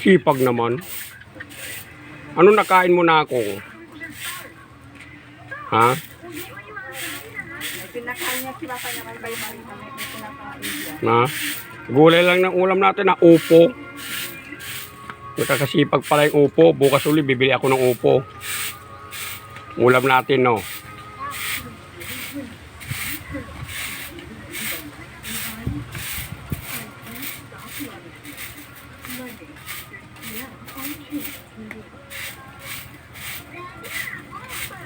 Sipag naman. Ano nakain mo na ako? Ha? Na? Gulay lang ng ulam natin na upo. Nakakasipag pala yung upo. Bukas uli bibili ako ng upo. Ulam natin, no?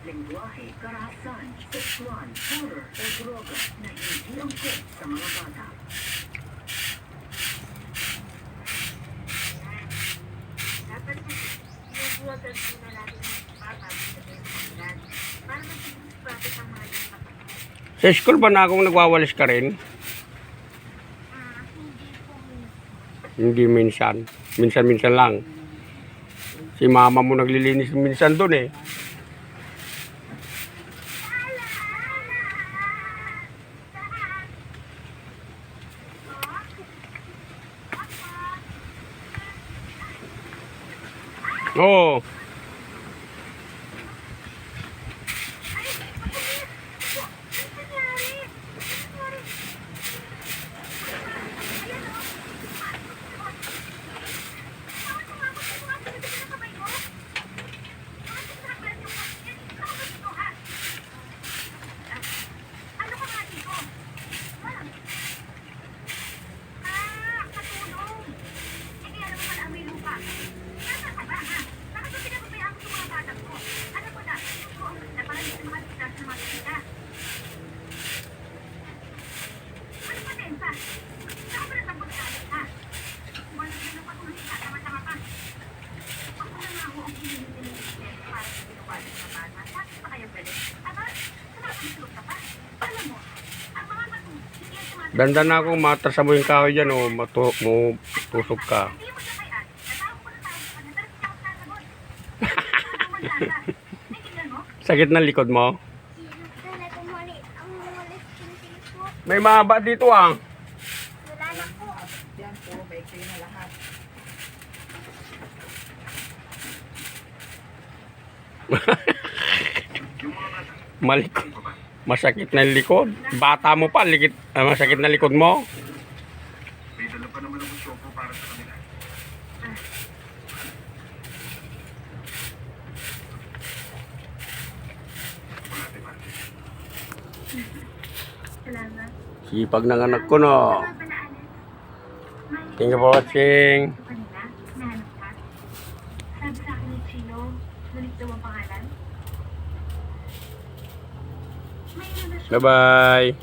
lengguwahe, karahasan, sexual, horror o droga na hindi angkop sa mga bata. Dapat inubuwagan muna natin ang bata sa para mas-profit ang mga. Sa school ba na akong nagwawalis ka rin? Ah, hindi po minsan. Hindi minsan. Minsan-minsan lang. Si mama mo naglilinis minsan doon eh. Oo. Ah, katulong. Eh, kaya naman pala amoy lupa. Tama ka ba, ha? Bakit ba pinababayaan ko sa mga bata ko? Ano ba na? Ito, na parang hindi mga bitas na mga kita. Ano pa din, pa? Saan ba na pag-aalit, ha? Wala na lang patuloy ka, tama-tama pa. Ako na nga ako ang hinihingi ng business para sa pinuwalan ng bata. Bakit pa kaya galit? Aba, sumasagot ka pa. Alam mo, ang mga matu, Dandan na akong matrasa mo yung kahoy dyan o matu mo tusok ka. Sakit ng likod mo? May mahaba dito ah. Wala na po. Yan po, may na lahat. Malik masakit na likod. Bata mo pa, likit, ah, masakit na likod mo. May dala pa naman ako choco para sa kanila. Salamat. Sipag ng anak ko no. Thank you for watching. Sabi sa akin ni Chino, nulit daw ang pangalan. Bye-bye.